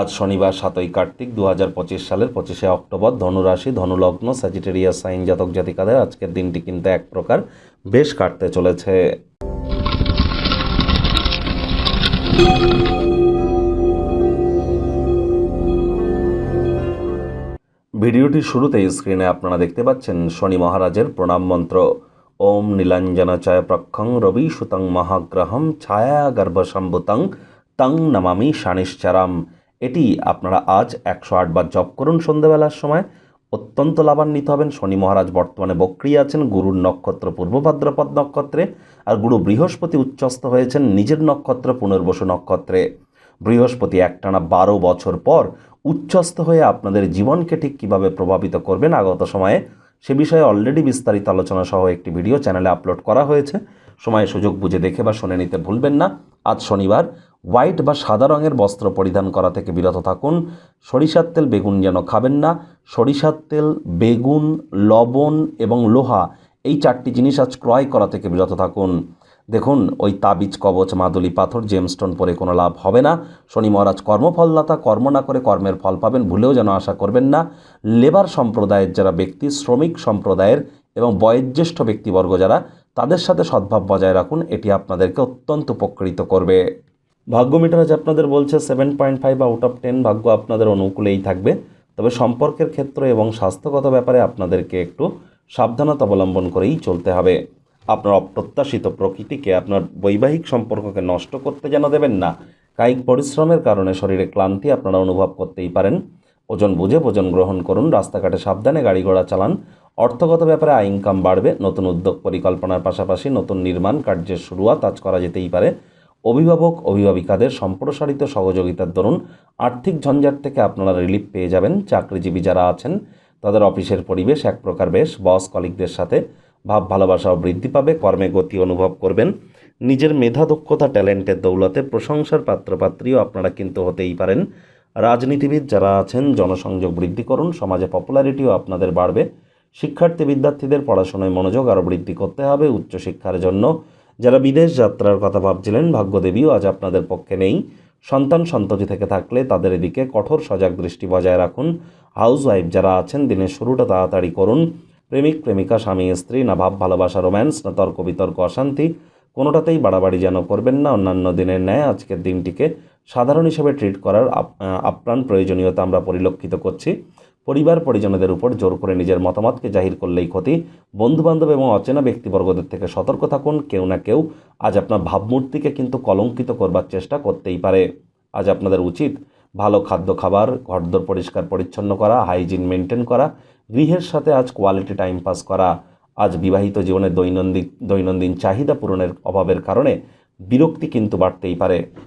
আজ শনিবার সাতই কার্তিক দু হাজার পঁচিশ সালের পঁচিশে অক্টোবর ধনুরাশি, ধনুলগ্ন স্যাজিটেরিয়া সাইন জাতক জাতিকাদের আজকের দিনটি কিন্তু এক প্রকার বেশ কাটতে চলেছে। ভিডিওটির শুরুতেই স্ক্রিনে আপনারা দেখতে পাচ্ছেন শনি মহারাজের প্রণাম মন্ত্র। ওম নীলাঞ্জনাচয় প্রক্ষং রবি সুতং মহাগ্রহম ছায়া গর্ভসম্ভুতং তং নমামি শানিশ্চারাম। এটি আপনারা আজ একশো আটবার জপ করুন সন্ধ্যাবেলার সময়। অত্যন্ত লাভান্বিত হবেন। শনি মহারাজ বর্তমানে বক্রিয় আছেন। গুরুর নক্ষত্র পূর্ব ভাদ্রপদ নক্ষত্রে। আর গুরু বৃহস্পতি উচ্চস্থ হয়েছেন নিজের নক্ষত্র পুনর্বসু নক্ষত্রে। বৃহস্পতি একটানা বারো বছর পর উচ্চস্থ হয়ে আপনাদের জীবনকে ঠিক কীভাবে প্রভাবিত করবেন আগত সময়ে, সে বিষয়ে অলরেডি বিস্তারিত আলোচনা সহ একটি ভিডিও চ্যানেলে আপলোড করা হয়েছে। সময় সুযোগ বুঝে দেখে বা শুনে নিতে ভুলবেন না। আজ শনিবার হোয়াইট বা সাদা রঙের বস্ত্র পরিধান করা থেকে বিরত থাকুন। সরিষার তেল বেগুন যেন খাবেন না। সরিষার তেল, বেগুন, লবণ এবং লোহা এই চারটি জিনিস আজ ক্রয় করা থেকে বিরত থাকুন। দেখুন, ওই তাবিজ, কবচ, মাদুলি, পাথর জেমস্টোন পরে কোনো লাভ হবে না। শনি মহারাজ কর্মফলদাতা, কর্ম না করে কর্মের ফল পাবেন ভুলেও যেন আশা করবেন না। লেবার সম্প্রদায়ের যারা ব্যক্তি, শ্রমিক সম্প্রদায়ের এবং বয়োজ্যেষ্ঠ ব্যক্তিবর্গ যারা, তাদের সাথে সদ্ভাব বজায় রাখুন। এটি আপনাদেরকে অত্যন্ত উপকৃত করবে। ভাগ্য মিটার আজ আপনাদের বলছে seven point five out of ten ভাগ্য আপনাদের অনুকূলেই থাকবে। তবে সম্পর্কের ক্ষেত্র এবং স্বাস্থ্যগত ব্যাপারে আপনাদেরকে একটু সাবধানতা অবলম্বন করেই চলতে হবে। আপনার অপ্রত্যাশিত প্রকৃতিকে, আপনার বৈবাহিক সম্পর্ককে নষ্ট করতে যেন দেবেন না। কায়িক পরিশ্রমের কারণে শরীরে ক্লান্তি আপনারা অনুভব করতেই পারেন। ওজন বুঝে ভোজন গ্রহণ করুন, রাস্তাঘাটে সাবধানে গাড়ি ঘোড়া চালান। অর্থগত ব্যাপারে আয় ইনকাম বাড়বে, নতুন উদ্যোগ পরিকল্পনার পাশাপাশি নতুন নির্মাণ কার্যের শুরুয়াত আজ করা যেতেই পারে। অভিভাবক, অভিভাবিকাদের সম্প্রসারিত সহযোগিতার দরুন আর্থিক ঝঞ্ঝাট থেকে আপনারা রিলিফ পেয়ে যাবেন। চাকরিজীবী যারা আছেন, তাদের অফিসের পরিবেশ এক প্রকার বেশ। বস কলিকদের সাথে ভাব ভালোবাসাও বৃদ্ধি পাবে, কর্মে গতি অনুভব করবেন। নিজের মেধা, দক্ষতা, ট্যালেন্টের দৌলতে প্রশংসার পাত্রপাত্রীও আপনারা কিন্তু হতেই পারেন। রাজনীতিবিদ যারা আছেন, জনসংযোগ বৃদ্ধি করুন, সমাজে পপুলারিটিও আপনাদের বাড়বে। শিক্ষার্থী, বিদ্যার্থীদের পড়াশোনায় মনোযোগ আরও বৃদ্ধি করতে হবে। উচ্চশিক্ষার জন্য যারা বিদেশ যাত্রার কথা ভাবছিলেন, ভাগ্যদেবীও আজ আপনাদের পক্ষে নেই। সন্তান সন্ততি থেকে থাকলে তাদের এদিকে কঠোর সজাগ দৃষ্টি বজায় রাখুন। হাউস ওয়াইফ যারা আছেন, দিনের শুরুটা তাড়াতাড়ি করুন। প্রেমিক, প্রেমিকা, স্বামী, স্ত্রী, না ভাব, ভালোবাসা, রোম্যান্স, না তর্ক, বিতর্ক, অশান্তি, কোনোটাতেই বাড়াবাড়ি যেন করবেন না। অন্যান্য দিনের ন্যায় আজকের দিনটিকে সাধারণ হিসেবে ট্রিট করার আপ- আপ্রাণ প্রয়োজনীয়তা আমরা পরিলক্ষিত করছি। পরিবার পরিজনদের উপর জোর করে নিজের মতামতকে জাহির করলেই ক্ষতি। বন্ধুবান্ধব এবং অচেনা ব্যক্তিবর্গদের থেকে সতর্ক থাকুন, কেউ না কেউ। আজ আপনার ভাবমূর্তিকে কিন্তু কলঙ্কিত করবার চেষ্টা করতেই পারে। আজ আপনাদের উচিত ভালো খাদ্য খাবার, ঘরদোর পরিষ্কার পরিচ্ছন্ন করা, হাইজিন মেনটেন করা, গৃহের সাথে আজ কোয়ালিটি টাইম পাস করা। আজ বিবাহিত জীবনে দৈনন্দিন দৈনন্দিন চাহিদা পূরণের অভাবের কারণে বিরক্তি কিন্তু বাড়তেই পারে।